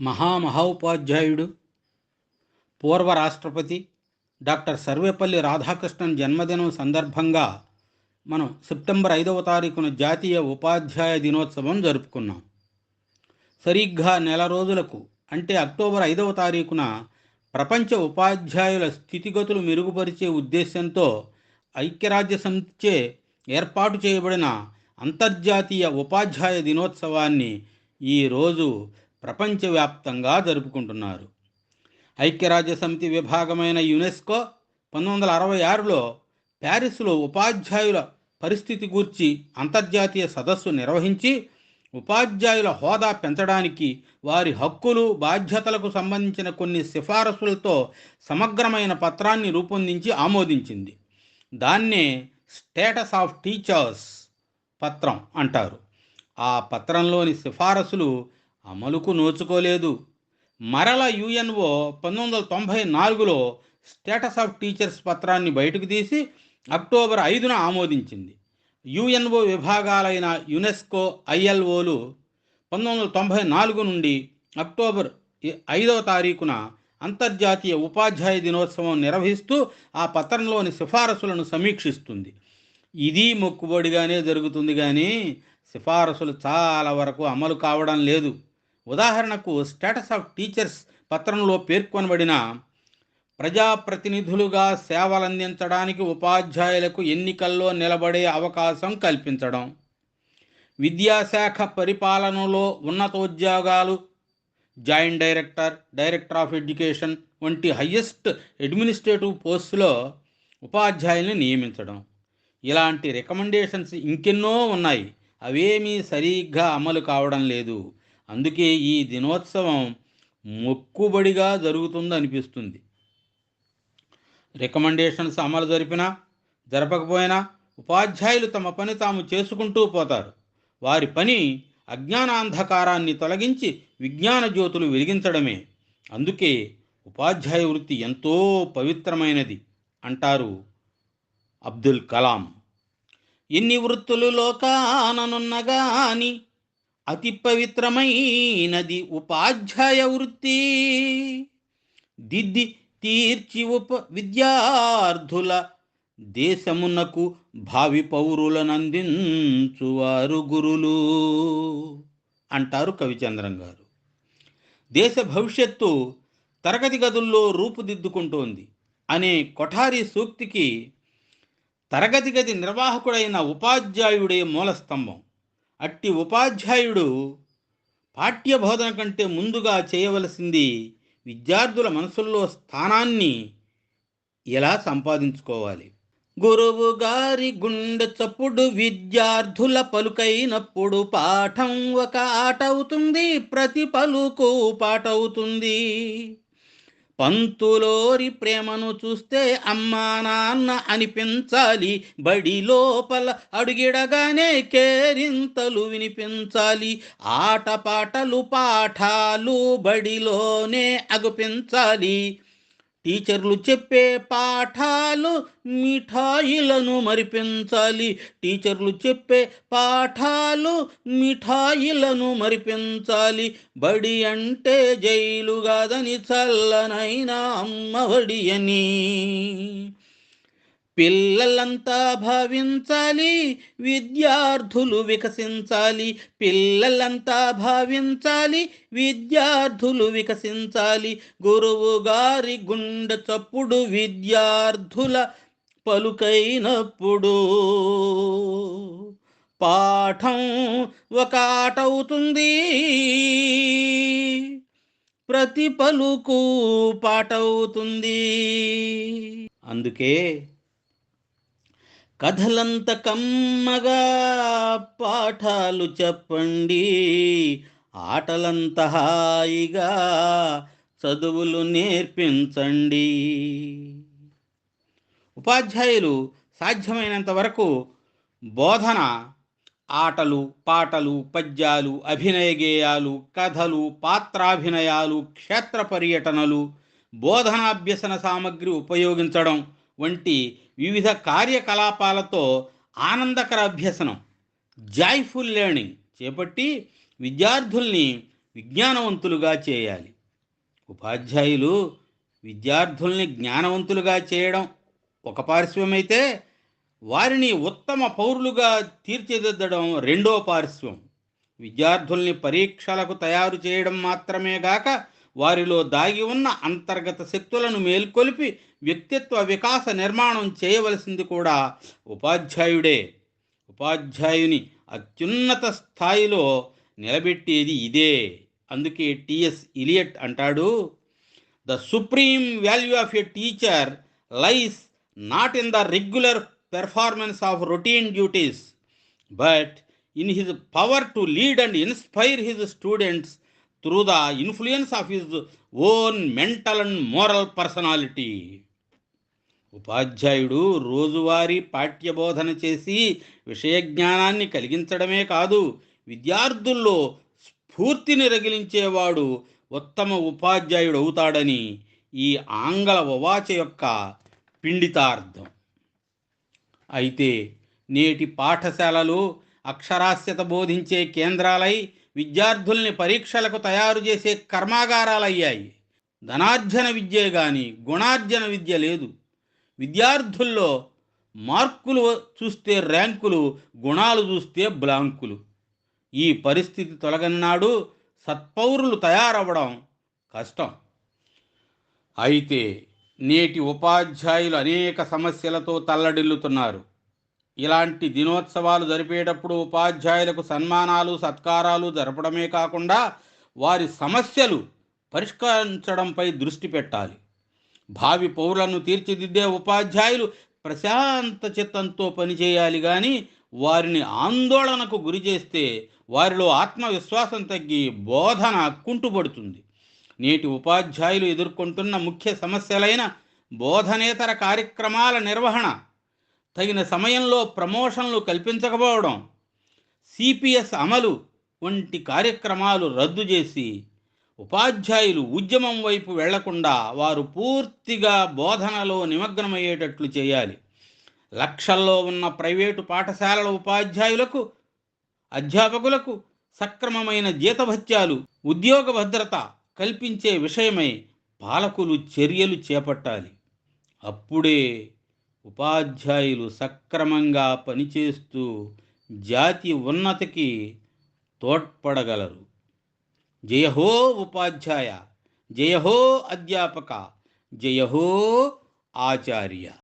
మహామహోపాధ్యాయుడు పూర్వ రాష్ట్రపతి డాక్టర్ సర్వేపల్లి రాధాకృష్ణన్ జన్మదినం సందర్భంగా మనం సెప్టెంబర్ ఐదవ తారీఖున జాతీయ ఉపాధ్యాయ దినోత్సవం జరుపుకున్నాం. సరిగ్గా నెల రోజులకు అంటే అక్టోబర్ ఐదవ తారీఖున ప్రపంచ ఉపాధ్యాయుల స్థితిగతులు మెరుగుపరిచే ఉద్దేశంతో ఐక్యరాజ్య సమితిచే ఏర్పాటు చేయబడిన అంతర్జాతీయ ఉపాధ్యాయ దినోత్సవాన్ని ఈరోజు ప్రపంచవ్యాప్తంగా జరుపుకుంటున్నారు. ఐక్యరాజ్య సమితి విభాగమైన యునెస్కో పంతొమ్మిది వందల అరవై ఆరులో ప్యారిస్లో ఉపాధ్యాయుల పరిస్థితి గూర్చి అంతర్జాతీయ సదస్సు నిర్వహించి ఉపాధ్యాయుల హోదా పెంచడానికి వారి హక్కులు బాధ్యతలకు సంబంధించిన కొన్ని సిఫారసులతో సమగ్రమైన పత్రాన్ని రూపొందించి ఆమోదించింది. దాన్నే స్టేటస్ ఆఫ్ టీచర్స్ పత్రం అంటారు. ఆ పత్రంలోని సిఫారసులు అమలుకు నోచుకోలేదు. మరల యుఎన్ఓ పంతొమ్మిది వందల తొంభై నాలుగులో స్టేటస్ ఆఫ్ టీచర్స్ పత్రాన్ని బయటకు తీసి అక్టోబర్ ఐదున ఆమోదించింది. యుఎన్ఓ విభాగాలైన యునెస్కో ఐఎల్ఓలు పంతొమ్మిది వందల తొంభై నాలుగు నుండి అక్టోబర్ ఐదవ తారీఖున అంతర్జాతీయ ఉపాధ్యాయ దినోత్సవం నిర్వహిస్తూ ఆ పత్రంలోని సిఫారసులను సమీక్షిస్తుంది. ఇది మొక్కుబడిగానే జరుగుతుంది కానీ సిఫారసులు చాలా వరకు అమలు కావడం లేదు. ఉదాహరణకు స్టేటస్ ఆఫ్ టీచర్స్ పత్రంలో పేర్కొనబడిన ప్రజాప్రతినిధులుగా సేవలందించడానికి ఉపాధ్యాయులకు ఎన్నికల్లో నిలబడే అవకాశం కల్పించడం విద్యాశాఖ పరిపాలనలో ఉన్నతోద్యోగాలు joint director director of education వంటి హయ్యెస్ట్ అడ్మినిస్ట్రేటివ్ పోస్టులో ఉపాధ్యాయుల్ని నియమించడం. ఇలాంటి రికమెండేషన్స్ ఇంకెన్నో ఉన్నాయి. అవేమీ సరిగ్గా అమలు కావడం లేదు. అందుకే ఈ దినోత్సవం మొక్కుబడిగా జరుగుతుంది అనిపిస్తుంది రికమెండేషన్స్ అమలు జరిపినా జరపకపోయినా ఉపాధ్యాయులు తమ పని తాము చేసుకుంటూ పోతారు. వారి పని అజ్ఞానాంధకారాన్ని తొలగించి విజ్ఞాన జ్యోతులు వెలిగించడమే. అందుకే ఉపాధ్యాయ వృత్తి ఎంతో పవిత్రమైనది అంటారు అబ్దుల్ కలాం. ఎన్ని వృత్తులు లోకాననున్నగాని అతి పవిత్రమైనది ఉపాధ్యాయ వృత్తి. దిద్ది తీర్చి ఉప విద్యార్థుల దేశమునకు భావి పౌరులనందించువారు గురులు అంటారు కవిచంద్రం గారు. దేశ భవిష్యత్తు తరగతి గదుల్లో రూపుదిద్దుకుంటోంది అనే కొఠారి సూక్తికి తరగతి గది నిర్వాహకుడైన ఉపాధ్యాయుడే మూలస్తంభం. అట్టి ఉపాధ్యాయుడు పాఠ్యబోధన కంటే ముందుగా చేయవలసింది విద్యార్థుల మనసుల్లో స్థానాన్ని ఎలా సంపాదించుకోవాలి? గురువు గారి గుండె చప్పుడు విద్యార్థుల పలుకైనప్పుడు పాఠం ఒక ఆట అవుతుంది ప్రతి పలుకు పాట అవుతుంది. పంతులోరి ప్రేమను చూస్తే అమ్మా నాన్న అనిపించాలి. బడి లోపల అడుగిడగానే కేరింతలు వినిపించాలి. ఆటపాటలు పాఠాలు బడిలోనే అగుపించాలి. టీచర్లు చెప్పే పాఠాలు మిఠాయిలను మరిపించాలి. టీచర్లు చెప్పే పాఠాలు మిఠాయిలను మరిపించాలి. బడి అంటే జైలు కాదని చల్లనైనా అమ్మవడి అని పిల్లలంతా భావించాలి విద్యార్థులు వికసించాలి. పిల్లలంతా భావించాలి విద్యార్థులు వికసించాలి. గురువు గారి గుండె చప్పుడు విద్యార్థుల పలుకైనప్పుడు. పాఠం ఒక ఆట అవుతుంది. ప్రతి పలుకు పాట అవుతుంది. అందుకే కథలంత కమ్మగా పాఠాలు చెప్పండి. ఆటలంత హాయిగా చదువులు నేర్పించండి. ఉపాధ్యాయులు సాధ్యమైనంత వరకు బోధన ఆటలు పాటలు పద్యాలు అభినయ గేయాలు కథలు పాత్రాభినయాలు క్షేత్ర పర్యటనలు బోధనాభ్యసన సామగ్రి ఉపయోగించడం వంటి వివిధ కార్యకలాపాలతో ఆనందకర అభ్యసనం జాయ్ఫుల్ లెర్నింగ్ చేపట్టి విద్యార్థుల్ని విజ్ఞానవంతులుగా చేయాలి. ఉపాధ్యాయులు విద్యార్థుల్ని జ్ఞానవంతులుగా చేయడం ఒక పార్శ్వమైతే వారిని ఉత్తమ పౌరులుగా తీర్చిదిద్దడం రెండో పార్శ్వం విద్యార్థుల్ని పరీక్షలకు తయారు చేయడం మాత్రమే గాక వారిలో దాగి ఉన్న అంతర్గత శక్తులను మేల్కొలిపి వ్యక్తిత్వ వికాస నిర్మాణం చేయవలసింది కూడా ఉపాధ్యాయుడే. ఉపాధ్యాయుని అత్యున్నత స్థాయిలో నిలబెట్టేది ఇదే. అందుకే టిఎస్ ఇలియట్ అంటాడు the supreme value of a teacher lies not in the regular performance of routine duties but in his power to lead and inspire his students through the influence of his own mental and moral personality. ఉపాధ్యాయుడు రోజువారీ పాఠ్యబోధన చేసి విషయ జ్ఞానాన్ని కలిగించడమే కాదు విద్యార్థుల్లో స్ఫూర్తిని రగిలించేవాడు ఉత్తమ ఉపాధ్యాయుడు అవుతాడని ఈ ఆంగ్ల ఉవాచ యొక్క పిండితార్థం. అయితే నేటి పాఠశాలలు అక్షరాస్యత బోధించే కేంద్రాలై విద్యార్థుల్ని పరీక్షలకు తయారు చేసే కర్మాగారాలయ్యాయి. ధనార్జన విద్యే గాని గుణార్జన విద్య లేదు. విద్యార్థుల్లో మార్కులు చూస్తే ర్యాంకులు గుణాలు చూస్తే బ్లాంకులు. ఈ పరిస్థితి తొలగన్నాడు సత్పౌరులు తయారవ్వడం కష్టం. అయితే నేటి ఉపాధ్యాయులు అనేక సమస్యలతో తల్లడిల్లుతున్నారు. ఇలాంటి దినోత్సవాలు జరిపేటప్పుడు ఉపాధ్యాయులకు సన్మానాలు సత్కారాలు జరపడమే కాకుండా వారి సమస్యలు పరిష్కరించడంపై దృష్టి పెట్టాలి. భావి పౌరులను తీర్చిదిద్దే ఉపాధ్యాయులు ప్రశాంత చిత్తంతో పనిచేయాలి కానీ వారిని ఆందోళనకు గురి చేస్తే వారిలో ఆత్మవిశ్వాసం తగ్గి బోధన కుంటుపడుతుంది. నేటి ఉపాధ్యాయులు ఎదుర్కొంటున్న ముఖ్య సమస్యలైన బోధనేతర కార్యక్రమాల నిర్వహణ తగిన సమయంలో ప్రమోషన్లు కల్పించకపోవడం సిపిఎస్ అమలు వంటి కార్యక్రమాలు రద్దు చేసి ఉపాధ్యాయులు ఉద్యమం వైపు వెళ్ళకుండా వారు పూర్తిగా బోధనలో నిమగ్నమయ్యేటట్లు చేయాలి. లక్షల్లో ఉన్న ప్రైవేటు పాఠశాలల ఉపాధ్యాయులకు అధ్యాపకులకు సక్రమమైన జీతభత్యాలు ఉద్యోగ భద్రత కల్పించే విషయమై పాలకులు చర్యలు చేపట్టాలి. అప్పుడే ఉపాధ్యాయులు సక్రమంగా పనిచేస్తూ జాతి ఉన్నతికి తోడ్పడగలరు. जय हो उपाध्याय जय हो अध्यापक जय हो आचार्य।